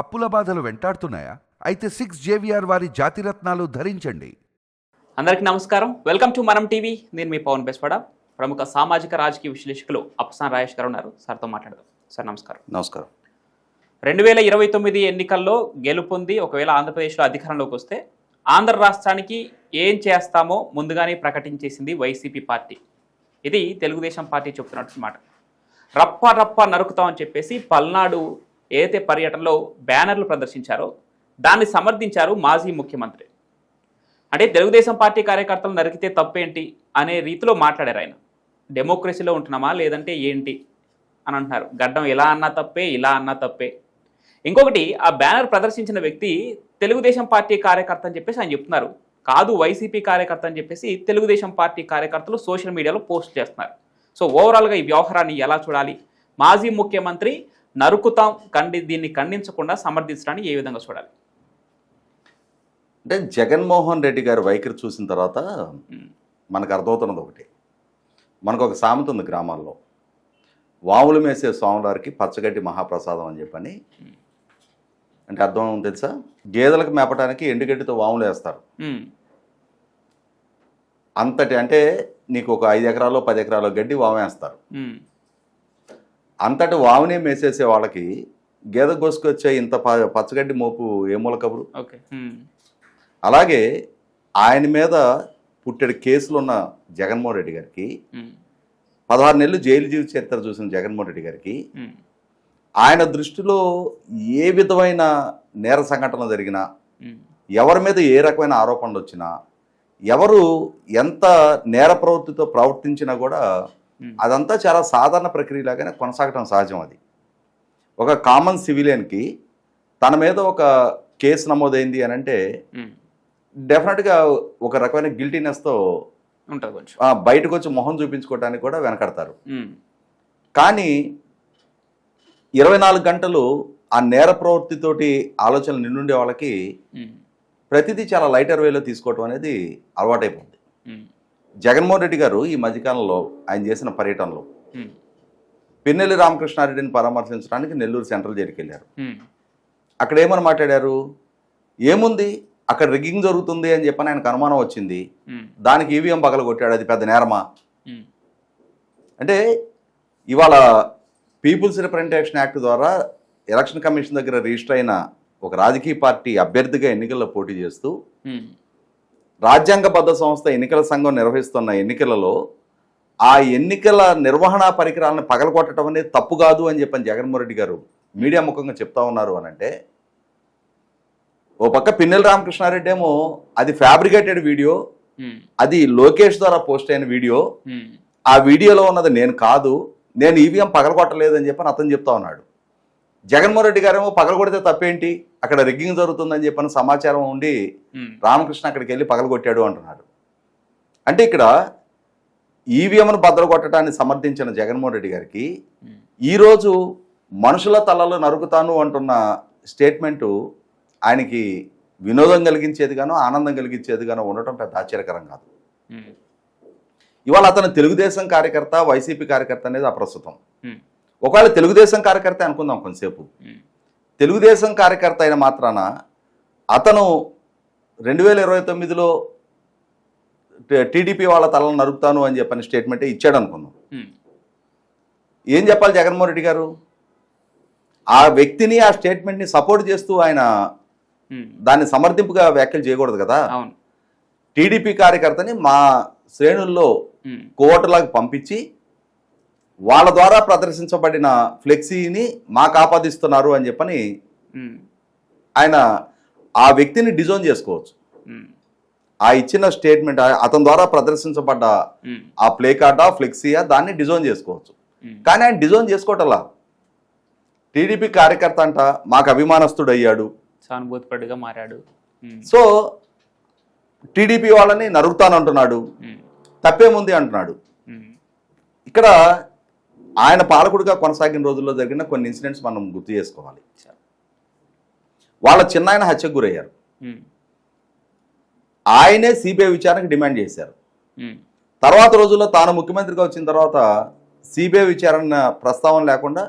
అప్పుల బాధలు వెంటాడుతున్నాయా? అయితే సిక్స్ జేవిఆర్ వారి జాతిరత్నాలు ధరించండి. అందరికీ నమస్కారం. Welcome to Manam TV. నేను మీ పవన్ బెస్పడ ప్రముఖ సామాజిక రాజకీయ విశ్లేషకులు అప్సాన్ రాజేష్ గారు ఉన్నారు. సార్తో మాట్లాడదాం. సార్ నమస్కారం. నమస్కారం. రెండు వేల ఇరవై తొమ్మిది ఎన్నికల్లో గెలుపొంది ఒకవేళ ఆంధ్రప్రదేశ్లో అధికారంలోకి వస్తే ఆంధ్ర రాష్ట్రానికి ఏం చేస్తామో ముందుగానే ప్రకటించేసింది వైసీపీ పార్టీ. ఇది తెలుగుదేశం పార్టీ చెప్తున్నట్టు మాట. రప్ప రప్ప నరుకుతామని చెప్పేసి పల్నాడు ఏదైతే పర్యటనలో బ్యానర్లు ప్రదర్శించారో దాన్ని సమర్థించారు మాజీ ముఖ్యమంత్రి. అంటే తెలుగుదేశం పార్టీ కార్యకర్తలు నరికితే తప్పేంటి అనే రీతిలో మాట్లాడారు ఆయన. డెమోక్రసీలో ఉంటున్నామా లేదంటే ఏంటి అని అంటున్నారు. గడ్డం ఇలా అన్నా తప్పే ఇలా అన్నా తప్పే. ఇంకొకటి ఆ బ్యానర్ ప్రదర్శించిన వ్యక్తి తెలుగుదేశం పార్టీ కార్యకర్త అని చెప్పేసి ఆయన చెప్తున్నారు. కాదు వైసీపీ కార్యకర్త అని చెప్పేసి తెలుగుదేశం పార్టీ కార్యకర్తలు సోషల్ మీడియాలో పోస్ట్ చేస్తున్నారు. సో ఓవరాల్గా ఈ వ్యవహారాన్ని ఎలా చూడాలి? మాజీ ముఖ్యమంత్రి నరుకుతాం ఖండి దీన్ని ఖండించకుండా సమర్థించడాన్ని ఏ విధంగా చూడాలి? అంటే జగన్మోహన్ రెడ్డి గారి వైఖరి చూసిన తర్వాత మనకు అర్థమవుతున్నది ఒకటి. మనకు ఒక సామెత ఉంది గ్రామాల్లో. వాములు మేసే స్వామివారికి పచ్చగడ్డి మహాప్రసాదం అని చెప్పని. అంటే అర్థం తెలుసా? గేదెలకు మేపటానికి ఎండుగడ్డితో వాములు వేస్తారు. అంతటి అంటే నీకు ఒక ఐదు ఎకరాలు పది ఎకరాలు గడ్డి వాము వేస్తారు ఉమ్, అంతటి వామునే మేసేసే వాళ్ళకి గేదె కోసుకొచ్చే ఇంత పచ్చగడ్డి మోపు ఏ మూల కబురు ఓకే. ఉమ్, అలాగే ఆయన మీద పుట్టెడు కేసులు ఉన్న జగన్మోహన్ రెడ్డి గారికి పదహారు నెలలు జైలు జీవిత చరిత్ర చూసిన జగన్మోహన్ రెడ్డి గారికి ఆయన దృష్టిలో ఏ విధమైన నేర సంఘటన జరిగినా ఎవరి మీద ఏ రకమైన ఆరోపణలు వచ్చినా ఎవరు ఎంత నేర ప్రవృత్తితో ప్రవర్తించినా కూడా అదంతా చాలా సాధారణ ప్రక్రియలాగానే కొనసాగటం సహజం అది. ఒక కామన్ సివిలియన్కి తన మీద ఒక కేసు నమోదైంది అని అంటే డెఫినెట్గా ఒక రకమైన గిల్టీనెస్తో కొంచెం. ఆ, బయటకు వచ్చి మొహం చూపించుకోవడానికి కూడా వెనకడతారు. ఉమ్, కానీ ఇరవై నాలుగు గంటలు ఆ నేర ప్రవృత్తితోటి ఆలోచనలు నిండుండే వాళ్ళకి ప్రతిదీ చాలా లైటర్ వేలో తీసుకోవటం అనేది అలవాటైపోతుంది జగన్మోహన్ రెడ్డి గారు ఈ మధ్యకాలంలో ఆయన చేసిన పర్యటనలో పిన్నెల్లి రామకృష్ణారెడ్డిని పరామర్శించడానికి నెల్లూరు సెంట్రల్ జైలుకి వెళ్ళారు. అక్కడ ఏమని మాట్లాడారు? ఏముంది? అక్కడ రిగ్గింగ్ జరుగుతుంది అని చెప్పని ఆయనకు అనుమానం వచ్చింది. దానికి ఈవీఎం పగల కొట్టాడు అది పెద్ద నేరమా? అంటే ఇవాళ పీపుల్స్ రిప్రజెంటేషన్ యాక్ట్ ద్వారా ఎలక్షన్ కమిషన్ దగ్గర రిజిస్టర్ అయిన ఒక రాజకీయ పార్టీ అభ్యర్థిగా ఎన్నికల్లో పోటీ చేస్తూ రాజ్యాంగబద్ధ సంస్థ ఎన్నికల సంఘం నిర్వహిస్తున్న ఎన్నికలలో ఆ ఎన్నికల నిర్వహణ పరికరాలను పగలగొట్టడం అనేది తప్పు కాదు అని చెప్పని జగన్మోహన్ రెడ్డి గారు మీడియా ముఖంగా చెప్తా ఉన్నారు అని అంటే ఓ పక్క పిన్నెల రామకృష్ణారెడ్డి ఏమో అది ఫ్యాబ్రికేటెడ్ వీడియో అది లోకేష్ ద్వారా పోస్ట్ అయిన వీడియో ఆ వీడియోలో ఉన్నది నేను కాదు నేను ఈవీఎం పగలగొట్టలేదని చెప్పని అతను చెప్తా ఉన్నాడు. జగన్మోహన్ రెడ్డి గారేమో పగలగొడితే తప్పేంటి? అక్కడ రిగ్గింగ్ జరుగుతుందని చెప్పని సమాచారం ఉండి రామకృష్ణ అక్కడికి వెళ్ళి పగలగొట్టాడు అంటున్నాడు. అంటే ఇక్కడ ఈవీఎంను బద్దలు కొట్టడాన్ని సమర్థించిన జగన్మోహన్ రెడ్డి గారికి ఈరోజు మనుషుల తలలు నరుకుతాను అంటున్న స్టేట్మెంటు ఆయనకి వినోదం కలిగించేదిగానో ఆనందం కలిగించేదిగానో ఉండటం పెద్ద ఆశ్చర్యకరం కాదు. ఇవాళ అతను తెలుగుదేశం కార్యకర్త వైసీపీ కార్యకర్త అనేది అప్రస్తుతం. ఒకవేళ తెలుగుదేశం కార్యకర్త అనుకుందాం కొంతసేపు. తెలుగుదేశం కార్యకర్త అయిన మాత్రాన అతను రెండు వేల ఇరవై తొమ్మిదిలో టీడీపీ వాళ్ళ తలను నరుకుతాను అని చెప్పని స్టేట్మెంటే ఇచ్చాడు అనుకుందాం ఏం చెప్పాలి జగన్మోహన్ రెడ్డి గారు? ఆ వ్యక్తిని ఆ స్టేట్మెంట్ని సపోర్ట్ చేస్తూ ఆయన దాన్ని సమర్థింపుగా వ్యాఖ్యలు చేయకూడదు కదా? టీడీపీ కార్యకర్తని మా శ్రేణుల్లో ఉమ్, కోవటలాగా పంపించి వాళ్ళ ద్వారా ప్రదర్శించబడిన ఫ్లెక్సీని మాకు ఆపాదిస్తున్నారు అని చెప్పని ఆయన ఆ వ్యక్తిని డిజోన్ చేసుకోవచ్చు. ఆ ఇచ్చిన స్టేట్మెంట్ అతని ద్వారా ప్రదర్శించబడ్డ ఆ ప్లే కార్డా ఫ్లెక్సీయా దాన్ని డిజోన్ చేసుకోవచ్చు. కానీ ఆయన డిజోన్ చేసుకోవటంలా టీడీపీ కార్యకర్త అంట మాకు అభిమానస్తుడు అయ్యాడు సానుభూతిపరుడుగా మారాడు. సో టీడీపీ వాళ్ళని నరుగుతానంటున్నాడు తప్పేముంది అంటున్నాడు. ఇక్కడ ఆయన పాలకుడిగా కొనసాగిన రోజుల్లో జరిగిన కొన్ని ఇన్సిడెంట్స్ మనం గుర్తు చేసుకోవాలి. వాళ్ళ చిన్నాయన హత్యకు గురయ్యారు. ఆయనే సిబిఐ విచారణకు డిమాండ్ చేశారు. తర్వాత రోజుల్లో తాను ముఖ్యమంత్రిగా వచ్చిన తర్వాత సిబిఐ విచారణ ప్రస్తావన లేకుండా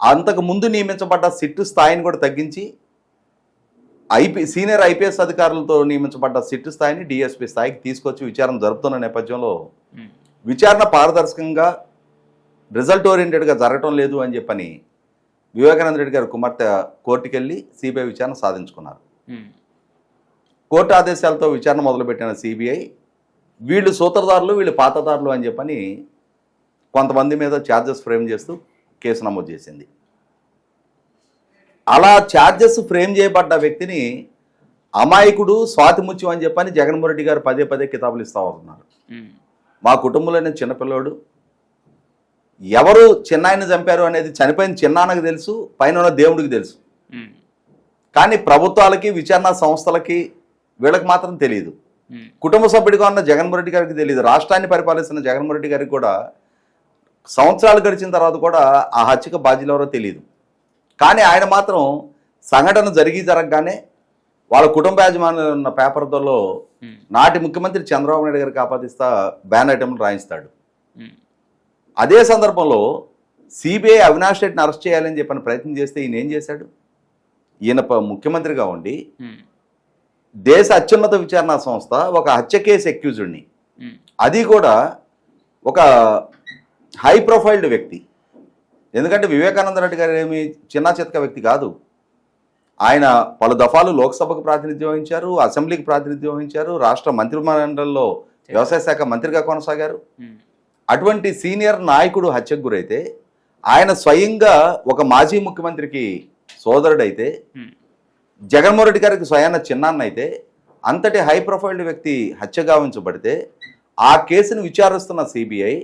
అంతకు ముందు నియమించబడ్డ సిట్టు స్థాయిని కూడా తగ్గించి ఐపీ సీనియర్ ఐపీఎస్ అధికారులతో నియమించబడ్డ సిట్టు స్థాయిని డిఎస్పీ స్థాయికి తీసుకొచ్చి విచారణ జరుపుతున్న నేపథ్యంలో విచారణ పారదర్శకంగా రిజల్ట్ ఓరియంటెడ్గా జరగటం లేదు అని చెప్పని వివేకానంద రెడ్డి గారి కుమార్తె కోర్టుకెళ్ళి సిబిఐ విచారణ సాధించుకున్నారు. కోర్టు ఆదేశాలతో విచారణ మొదలుపెట్టిన సిబిఐ వీళ్ళు సూత్రధారులు వీళ్ళు పాతదారులు అని చెప్పని కొంతమంది మీద ఛార్జెస్ ఫ్రేమ్ చేస్తూ కేసు నమోదు చేసింది. అలా ఛార్జెస్ ఫ్రేమ్ చేయబడ్డ వ్యక్తిని అమాయకుడు స్వాతిముత్యం అని చెప్పని జగన్మోహన్ రెడ్డి గారు పదే పదే కితాబులు ఇస్తా ఉన్నారు మా కుటుంబంలోనే చిన్నపిల్లోడు ఎవరు చిన్నాయన చంపారు అనేది చనిపోయిన చిన్నాన్నకు తెలుసు పైన ఉన్న దేవుడికి తెలుసు. కానీ ప్రభుత్వాలకి విచారణ సంస్థలకి వీళ్ళకి మాత్రం తెలియదు కుటుంబ సభ్యుడిగా ఉన్న జగన్మోహన్ రెడ్డి గారికి తెలియదు రాష్ట్రాన్ని పరిపాలిస్తున్న జగన్మోహన్ రెడ్డి గారికి కూడా సంవత్సరాలు గడిచిన తర్వాత కూడా ఆ హత్యకు బాధ్యులు ఎవరో తెలియదు కానీ ఆయన మాత్రం సంఘటన జరిగి జరగగానే వాళ్ళ కుటుంబ యాజమాన్యంలో ఉన్న పేపర్తో నాటి ముఖ్యమంత్రి చంద్రబాబు నాయుడు గారికి ఆపాదిస్తా బ్యాన్ ఐటమ్లు రాయిస్తాడు. అదే సందర్భంలో సిబిఐ అవినాష్ రెడ్డిని అరెస్ట్ చేయాలని చెప్పని ప్రయత్నం చేస్తే ఈయన ఏం చేశాడు? ఈయన ముఖ్యమంత్రిగా ఉండి దేశ అత్యున్నత విచారణ సంస్థ ఒక హత్య కేసు ఎక్యూజ్డ్ని. అది కూడా ఒక హై ప్రొఫైల్డ్ వ్యక్తి. ఎందుకంటే వివేకానంద రెడ్డి గారు ఏమి చిన్న చితక వ్యక్తి కాదు. ఆయన పలు దఫాలు లోక్సభకు ప్రాతినిధ్యం వహించారు అసెంబ్లీకి ప్రాతినిధ్యం వహించారు రాష్ట్ర మంత్రిమండలిలో వ్యవసాయ శాఖ మంత్రిగా కొనసాగారు. అటువంటి సీనియర్ నాయకుడు హత్యకు గురైతే ఆయన స్వయంగా ఒక మాజీ ముఖ్యమంత్రికి సోదరుడైతే జగన్మోహన్ రెడ్డి గారికి స్వయాన చిన్నాన్న అయితే అంతటి హై ప్రొఫైల్డ్ వ్యక్తి హత్య గావించబడితే ఆ కేసును విచారిస్తున్న సిబిఐ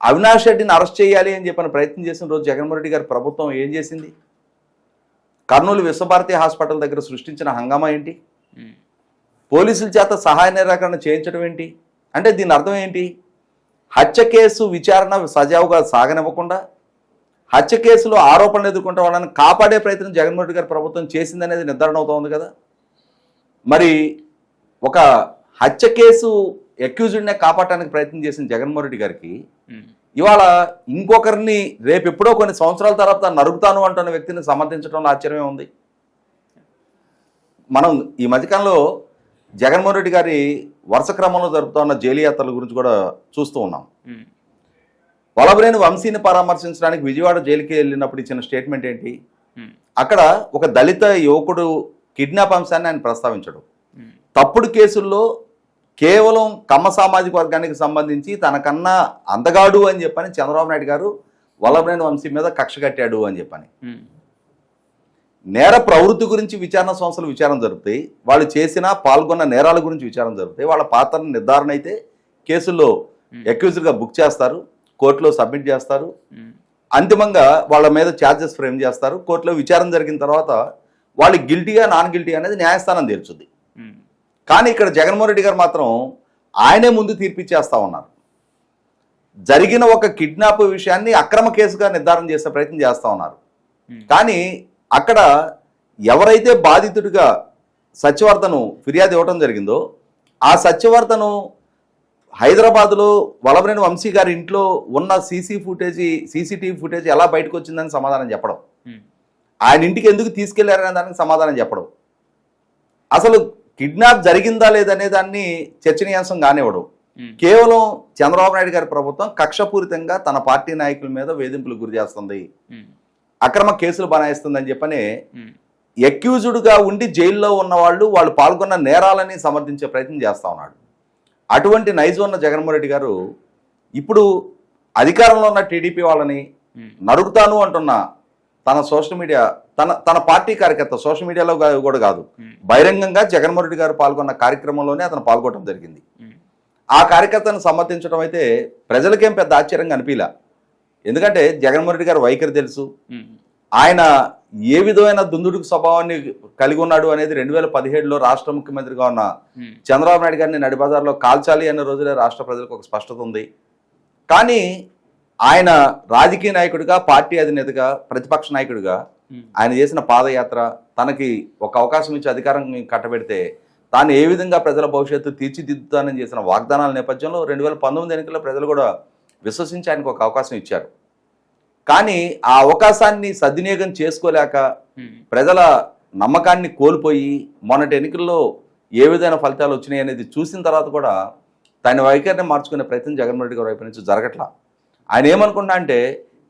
అవినాష్ రెడ్డిని అరెస్ట్ చేయాలి అని చెప్పిన ప్రయత్నం చేసిన రోజు జగన్మోహన్ రెడ్డి గారి ప్రభుత్వం ఏం చేసింది? కర్నూలు విశ్వభారతి హాస్పిటల్ దగ్గర సృష్టించిన హంగామా ఏంటి? పోలీసుల చేత సహాయ నిరాకరణ చేయించడం ఏంటి? అంటే దీని అర్థం ఏంటి? హత్య కేసు విచారణ సజావుగా సాగనివ్వకుండా హత్య కేసులో ఆరోపణలు ఎదుర్కొంటే వాళ్ళని కాపాడే ప్రయత్నం జగన్మోహన్ రెడ్డి గారి ప్రభుత్వం చేసిందనేది నిర్ధారణ అవుతోంది కదా. మరి ఒక హత్య కేసు అక్యూజ్డ్నే కాపాడటానికి ప్రయత్నం చేసిన జగన్మోహన్ రెడ్డి గారికి ఇవాళ ఇంకొకరిని రేపు ఎప్పుడో కొన్ని సంవత్సరాల తర్వాత నరుకుతాను అంటున్న వ్యక్తిని సమర్థించడంలో ఆశ్చర్యమే ఉంది. మనం ఈ మధ్యకాలంలో జగన్మోహన్ రెడ్డి గారి వరుస క్రమంలో జరుపుతున్న జైలు యాత్రల గురించి కూడా చూస్తూ ఉన్నాం. ఉమ్, వలబరేని వంశీని పరామర్శించడానికి విజయవాడ జైలుకి వెళ్ళినప్పుడు ఇచ్చిన స్టేట్మెంట్ ఏంటి? అక్కడ ఒక దళిత యువకుడు కిడ్నాప్ అంశాన్ని ఆయన ప్రస్తావించడు. తప్పుడు కేసుల్లో కేవలం కమ్మ సామాజిక వర్గానికి సంబంధించి తనకన్నా అందగాడు అని చెప్పని చంద్రబాబు నాయుడు గారు వల్లభనేని వంశీ మీద కక్ష కట్టాడు అని చెప్పని. నేర ప్రవృత్తి గురించి విచారణ సంస్థలు విచారణ జరుపుతాయి. వాళ్ళు చేసిన పాల్గొన్న నేరాల గురించి విచారణ జరుపుతాయి. వాళ్ళ పాత్ర నిర్ధారణ అయితే కేసుల్లో అక్యూజ్డ్గా బుక్ చేస్తారు. కోర్టులో సబ్మిట్ చేస్తారు. అంతిమంగా వాళ్ళ మీద ఛార్జెస్ ఫ్రేమ్ చేస్తారు. కోర్టులో విచారణ జరిగిన తర్వాత వాళ్ళు గిల్టీగా నాన్ గిల్టీ అనేది న్యాయస్థానం తీర్చుద్ది. ఉమ్, కానీ ఇక్కడ జగన్మోహన్ రెడ్డి గారు మాత్రం ఆయనే ముందు తీర్పిచ్చేస్తా ఉన్నారు. జరిగిన ఒక కిడ్నాప్ విషయాన్ని అక్రమ కేసుగా నిర్ధారణ చేసే ప్రయత్నం చేస్తా ఉన్నారు. కానీ అక్కడ ఎవరైతే బాధితుడిగా సత్యవర్ధను ఫిర్యాదు ఇవ్వడం జరిగిందో ఆ సత్యవర్ధను హైదరాబాద్లో వలభనేని వంశీ గారి ఇంట్లో ఉన్న సీసీ ఫుటేజీ సీసీటీవీ ఫుటేజ్ ఎలా బయటకు వచ్చిందని సమాధానం చెప్పడం. ఆయన ఇంటికి ఎందుకు తీసుకెళ్ళారనే దానికి సమాధానం చెప్పడం. అసలు కిడ్నాప్ జరిగిందా లేదనే దాన్ని చర్చనీయాంశం కానివ్వడు. కేవలం చంద్రబాబు నాయుడు గారి ప్రభుత్వం కక్షపూరితంగా తన పార్టీ నాయకుల మీద వేధింపులు గురి చేస్తుంది. అక్రమ కేసులు బనాయిస్తుందని చెప్పని ఎక్యూజ్డ్గా ఉండి జైల్లో ఉన్న వాళ్ళు వాళ్ళు పాల్గొన్న నేరాలని సమర్థించే ప్రయత్నం చేస్తా ఉన్నాడు. అటువంటి నైజు ఉన్న జగన్మోహన్ రెడ్డి గారు ఇప్పుడు అధికారంలో ఉన్న టీడీపీ వాళ్ళని నరుకుతాను అంటున్న తన సోషల్ మీడియా తన తన పార్టీ కార్యకర్త సోషల్ మీడియాలో కూడా కాదు. బహిరంగంగా జగన్మోహన్ రెడ్డి గారు పాల్గొన్న కార్యక్రమంలోనే అతను పాల్గొనడం జరిగింది. ఆ కార్యకర్తను సమర్థించడం అయితే ప్రజలకేం పెద్ద ఆశ్చర్యంగా అనిపించలే ఎందుకంటే జగన్మోహన్ రెడ్డి గారు వైఖరి తెలుసు. ఆయన ఏ విధమైన దుందుడుకు స్వభావాన్ని కలిగి ఉన్నాడు అనేది రెండు వేల పదిహేడులో రాష్ట్ర ముఖ్యమంత్రిగా ఉన్న చంద్రబాబు నాయుడు గారిని నడిబజార్లో కాల్చాలి అనే రోజులే రాష్ట్ర ప్రజలకు ఒక స్పష్టత ఉంది. కానీ ఆయన రాజకీయ నాయకుడిగా పార్టీ అధినేతగా ప్రతిపక్ష నాయకుడిగా ఆయన చేసిన పాదయాత్ర తనకి ఒక అవకాశం ఇచ్చి అధికారం కట్టబెడితే తాను ఏ విధంగా ప్రజల భవిష్యత్తు తీర్చిదిద్దుతానని చేసిన వాగ్దానాల నేపథ్యంలో రెండు వేల పంతొమ్మిది ఎన్నికల్లో ప్రజలు కూడా విశ్వసించి ఆయనకు ఒక అవకాశం ఇచ్చారు. కానీ ఆ అవకాశాన్ని సద్వినియోగం చేసుకోలేక ప్రజల నమ్మకాన్ని కోల్పోయి మొన్నటి ఎన్నికల్లో ఏ విధమైన ఫలితాలు వచ్చినాయి అనేది చూసిన తర్వాత కూడా తన వైఖరిని మార్చుకునే ప్రయత్నం జగన్మోహన్ రెడ్డి గారి వైపు నుంచి జరగట్లా. ఆయన ఏమనుకున్నా అంటే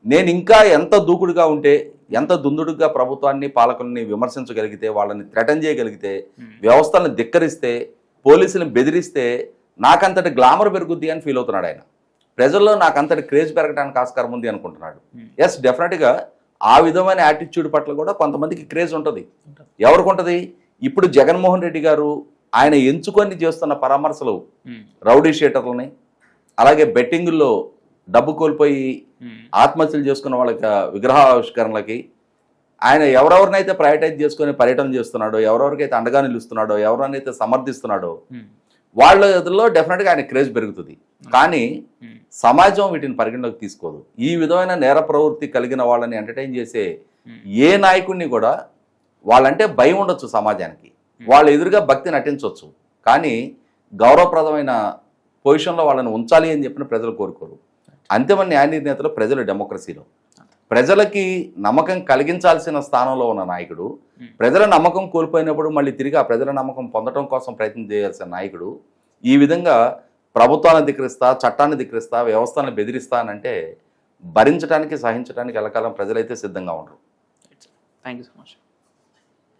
నేను ఇంకా ఎంత దూకుడుగా ఉంటే ఎంత దుందుడుగా ప్రభుత్వాన్ని పాలకుల్ని విమర్శించగలిగితే వాళ్ళని థ్రెటన్ చేయగలిగితే వ్యవస్థలను ధిక్కరిస్తే పోలీసులను బెదిరిస్తే నాకంతటి గ్లామర్ పెరుగుద్ది అని ఫీల్ అవుతున్నాడు ఆయన. ప్రజల్లో నాకంతటి క్రేజ్ పెరగడానికి ఆస్కారం ఉంది అనుకుంటున్నాడు. Hmm. ఎస్ డెఫినెట్గా ఆ విధమైన యాటిట్యూడ్ పట్ల కూడా కొంతమందికి క్రేజ్ ఉంటుంది. ఎవరికి ఉంటుంది? ఇప్పుడు జగన్మోహన్ రెడ్డి గారు ఆయన ఎంచుకొని చేస్తున్న పరామర్శలు ఉమ్, రౌడీ షీటర్లని అలాగే బెట్టింగుల్లో డబ్బు కోల్పోయి ఉమ్, ఆత్మహత్యలు చేసుకున్న వాళ్ళకి విగ్రహావిష్కరణలకి ఆయన ఎవరెవరినైతే ప్రయాటైజ్ చేసుకొని పర్యటన చేస్తున్నాడో ఎవరెవరికైతే అండగా నిలుస్తున్నాడో ఎవరినైతే సమర్థిస్తున్నాడో ఉమ్, వాళ్ళలో డెఫినెట్గా ఆయన క్రేజ్ పెరుగుతుంది. కానీ సమాజం వీటిని పరిగణలోకి తీసుకోదు. ఈ విధమైన నేర ప్రవృత్తి కలిగిన వాళ్ళని ఎంటర్టైన్ చేసే ఏ నాయకుడిని కూడా వాళ్ళంటే భయం ఉండొచ్చు సమాజానికి. వాళ్ళ ఎదురుగా భక్తి నటించవచ్చు కానీ గౌరవప్రదమైన పొజిషన్లో వాళ్ళని ఉంచాలి అని చెప్పిన ప్రజలు కోరుకోరు. అంతిమ న్యాయ నిర్ణేతలు ప్రజలు డెమోక్రసీలో. ప్రజలకి నమ్మకం కలిగించాల్సిన స్థానంలో ఉన్న నాయకుడు ప్రజల నమ్మకం కోల్పోయినప్పుడు మళ్ళీ తిరిగి ఆ ప్రజల నమ్మకం పొందడం కోసం ప్రయత్నం చేయాల్సిన నాయకుడు ఈ విధంగా ప్రభుత్వాన్ని ధిక్కరిస్తా చట్టాన్ని ధిక్కరిస్తా వ్యవస్థను బెదిరిస్తా అంటే భరించడానికి సహించడానికి ఎలకాలం ప్రజలైతే సిద్ధంగా ఉండరు. Thank you so much